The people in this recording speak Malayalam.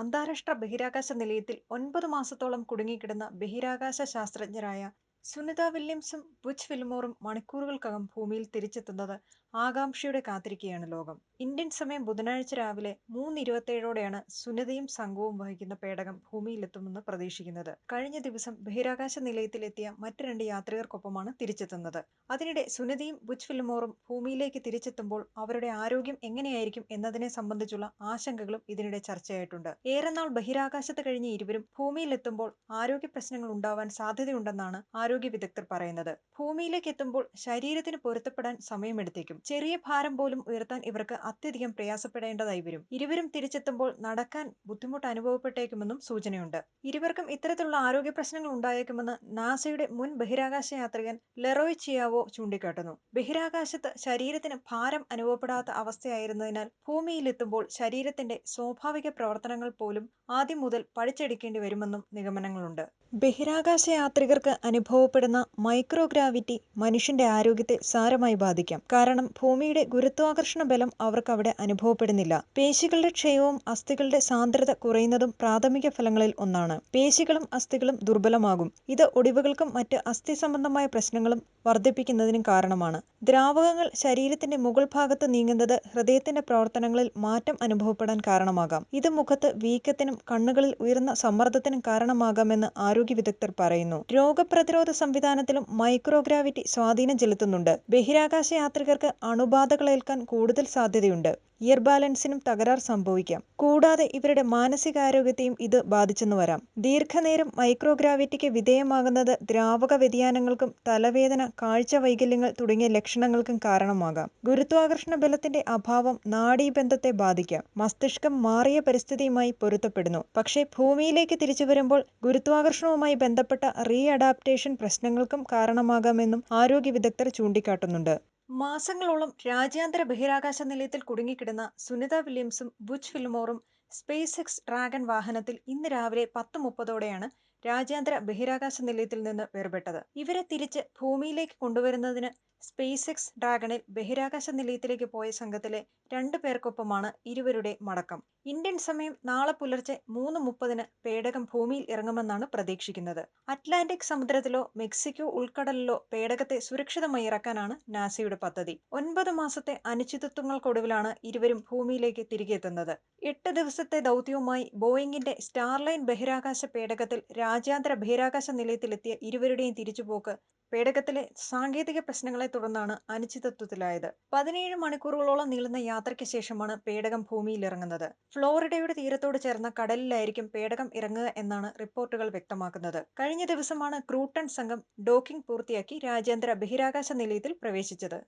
അന്താരാഷ്ട്ര ബഹിരാകാശ നിലയത്തിൽ ഒൻപത് മാസത്തോളം കുടുങ്ങിക്കിടന്ന ബഹിരാകാശ ശാസ്ത്രജ്ഞരായ സുനിത വില്യംസും ബുച്ച് വിൽമോറും മണിക്കൂറുകൾക്കകം ഭൂമിയിൽ തിരിച്ചെത്തുന്നത് ആകാംക്ഷയോടെ കാത്തിരിക്കുകയാണ് ലോകം. ഇന്ത്യൻ സമയം ബുധനാഴ്ച രാവിലെ മൂന്ന് ഇരുപത്തേഴോടെയാണ് സുനിതയും സംഘവും വഹിക്കുന്ന പേടകം ഭൂമിയിലെത്തുമെന്ന് പ്രതീക്ഷിക്കുന്നത്. കഴിഞ്ഞ ദിവസം ബഹിരാകാശ നിലയത്തിലെത്തിയ മറ്റു രണ്ട് യാത്രികർക്കൊപ്പമാണ് തിരിച്ചെത്തുന്നത്. അതിനിടെ സുനിതയും ബുച്ച് വിൽമോറും ഭൂമിയിലേക്ക് തിരിച്ചെത്തുമ്പോൾ അവരുടെ ആരോഗ്യം എങ്ങനെയായിരിക്കും എന്നതിനെ സംബന്ധിച്ചുള്ള ആശങ്കകളും ഇതിനിടെ ചർച്ചയായിട്ടുണ്ട്. ഏറെനാൾ ബഹിരാകാശത്ത് കഴിഞ്ഞ ഇരുവരും ഭൂമിയിലെത്തുമ്പോൾ ആരോഗ്യ പ്രശ്നങ്ങൾ ഉണ്ടാവാൻ സാധ്യതയുണ്ടെന്നാണ് ആരോഗ്യ വിദഗ്ധർ പറയുന്നത്. ഭൂമിയിലേക്ക് എത്തുമ്പോൾ ശരീരത്തിന് പൊരുത്തപ്പെടാൻ സമയമെടുത്തേക്കും. ചെറിയ ഭാരം പോലും ഉയർത്താൻ ഇവർക്ക് അത്യധികം പ്രയാസപ്പെടേണ്ടതായി വരും. ഇരുവരും തിരിച്ചെത്തുമ്പോൾ നടക്കാൻ ബുദ്ധിമുട്ട് അനുഭവപ്പെട്ടേക്കുമെന്നും സൂചനയുണ്ട്. ഇരുവർക്കും ഇത്തരത്തിലുള്ള ആരോഗ്യ പ്രശ്നങ്ങൾ ഉണ്ടായേക്കുമെന്ന് നാസയുടെ മുൻ ബഹിരാകാശ യാത്രികൻ ലെറോയ് ചിയാവോ ചൂണ്ടിക്കാട്ടുന്നു. ബഹിരാകാശത്ത് ശരീരത്തിന് ഭാരം അനുഭവപ്പെടാത്ത അവസ്ഥയായിരുന്നതിനാൽ ഭൂമിയിലെത്തുമ്പോൾ ശരീരത്തിന്റെ സ്വാഭാവിക പ്രവർത്തനങ്ങൾ പോലും ആദ്യം മുതൽ പഠിച്ചെടുക്കേണ്ടി വരുമെന്നും നിഗമനങ്ങളുണ്ട്. ബഹിരാകാശ യാത്രികർക്ക് അനുഭവപ്പെടുന്ന മൈക്രോഗ്രാവിറ്റി മനുഷ്യന്റെ ആരോഗ്യത്തെ സാരമായി ബാധിക്കാം. കാരണം ഭൂമിയുടെ ഗുരുത്വാകർഷണ ബലം അവർക്ക് അവിടെ അനുഭവപ്പെടുന്നില്ല. പേശികളുടെ ക്ഷയവും അസ്ഥികളുടെ സാന്ദ്രത കുറയുന്നതും പ്രാഥമിക ഫലങ്ങളിൽ ഒന്നാണ്. പേശികളും അസ്ഥികളും ദുർബലമാകും. ഇത് ഒടിവുകൾക്കും മറ്റ് അസ്ഥി സംബന്ധമായ പ്രശ്നങ്ങളും വർദ്ധിപ്പിക്കുന്നതിനും കാരണമാണ്. ദ്രാവകങ്ങൾ ശരീരത്തിന്റെ മുകൾ ഭാഗത്ത് നീങ്ങുന്നത് ഹൃദയത്തിന്റെ പ്രവർത്തനങ്ങളിൽ മാറ്റം അനുഭവപ്പെടാൻ കാരണമാകാം. ഇത് മുഖത്ത് വീക്കത്തിനും കണ്ണുകളിൽ ഉയർന്ന സമ്മർദ്ദത്തിനും കാരണമാകാമെന്ന് ആരോഗ്യ വിദഗ്ധർ പറയുന്നു. രോഗപ്രതിരോധ സംവിധാനത്തിലും മൈക്രോഗ്രാവിറ്റി സ്വാധീനം ചെലുത്തുന്നുണ്ട്. ബഹിരാകാശ യാത്രികർക്ക് അണുബാധകളേൽക്കാൻ കൂടുതൽ സാധ്യതയുണ്ട്. ഇയർ ബാലൻസിനും തകരാർ സംഭവിക്കാം. കൂടാതെ ഇവരുടെ മാനസികാരോഗ്യത്തെയും ഇത് ബാധിച്ചെന്ന് വരാം. ദീർഘനേരം മൈക്രോഗ്രാവിറ്റിക്ക് വിധേയമാകുന്നത് ദ്രാവക വ്യതിയാനങ്ങൾക്കും തലവേദന, കാഴ്ച വൈകല്യങ്ങൾ തുടങ്ങിയ ലക്ഷണങ്ങൾക്കും കാരണമാകാം. ഗുരുത്വാകർഷണ ബലത്തിന്റെ അഭാവം നാഡീബന്ധത്തെ ബാധിക്കാം. മസ്തിഷ്കം മാറിയ പരിസ്ഥിതിയുമായി പൊരുത്തപ്പെടുന്നു. പക്ഷേ ഭൂമിയിലേക്ക് തിരിച്ചു വരുമ്പോൾ ഗുരുത്വാകർഷണവുമായി ബന്ധപ്പെട്ട റീ അഡാപ്റ്റേഷൻ പ്രശ്നങ്ങൾക്കും കാരണമാകാമെന്നും ആരോഗ്യ വിദഗ്ധർ ചൂണ്ടിക്കാട്ടുന്നുണ്ട്. മാസങ്ങളോളം രാജ്യാന്തര ബഹിരാകാശ നിലയത്തിൽ കുടുങ്ങിക്കിടന്ന സുനിത വില്യംസും ബുച്ച് ഫിൽമോറും സ്പേസ് എക്സ് ഡ്രാഗൺ വാഹനത്തിൽ ഇന്ന് രാവിലെ പത്ത് മുപ്പതോടെയാണ് രാജ്യാന്തര ബഹിരാകാശ നിലയത്തിൽ നിന്ന് വേർപെട്ടത്. ഇവരെ തിരിച്ച് ഭൂമിയിലേക്ക് കൊണ്ടുവരുന്നതിന് സ്പേസ് എക്സ് ഡ്രാഗണിൽ ബഹിരാകാശ നിലയത്തിലേക്ക് പോയ സംഘത്തിലെ രണ്ട് പേർക്കൊപ്പമാണ് ഇരുവരുടെ മടക്കം. ഇന്ത്യൻ സമയം നാളെ പുലർച്ചെ മൂന്ന് മുപ്പതിന് പേടകം ഭൂമിയിൽ ഇറങ്ങുമെന്നാണ് പ്രതീക്ഷിക്കുന്നത്. അറ്റ്ലാന്റിക് സമുദ്രത്തിലോ മെക്സിക്കോ ഉൾക്കടലിലോ പേടകത്തെ സുരക്ഷിതമായി ഇറക്കാനാണ് നാസയുടെ പദ്ധതി. ഒൻപത് മാസത്തെ അനിശ്ചിതത്വങ്ങൾക്കൊടുവിലാണ് ഇരുവരും ഭൂമിയിലേക്ക് തിരികെയെത്തുന്നത്. എട്ട് ദിവസത്തെ ദൗത്യവുമായി ബോയിങ്ങിന്റെ സ്റ്റാർലൈൻ ബഹിരാകാശ പേടകത്തിൽ രാജ്യാന്തര ബഹിരാകാശ നിലയത്തിലെത്തിയ ഇരുവരുടെയും തിരിച്ചുപോക്ക് പേടകത്തിലെ സാങ്കേതിക പ്രശ്നങ്ങളെ തുടർന്നാണ് അനിശ്ചിതത്വത്തിലായത്. പതിനേഴ് മണിക്കൂറുകളോളം നീളുന്ന യാത്രയ്ക്ക് ശേഷമാണ് പേടകം ഭൂമിയിലിറങ്ങുന്നത്. ഫ്ലോറിഡയുടെ തീരത്തോട് ചേർന്ന കടലിലായിരിക്കും പേടകം ഇറങ്ങുക എന്നാണ് റിപ്പോർട്ടുകൾ വ്യക്തമാക്കുന്നത്. കഴിഞ്ഞ ദിവസമാണ് ക്രൂട്ടൺ സംഘം ഡോക്കിംഗ് പൂർത്തിയാക്കി രാജ്യാന്തര ബഹിരാകാശ നിലയത്തിൽ പ്രവേശിച്ചത്.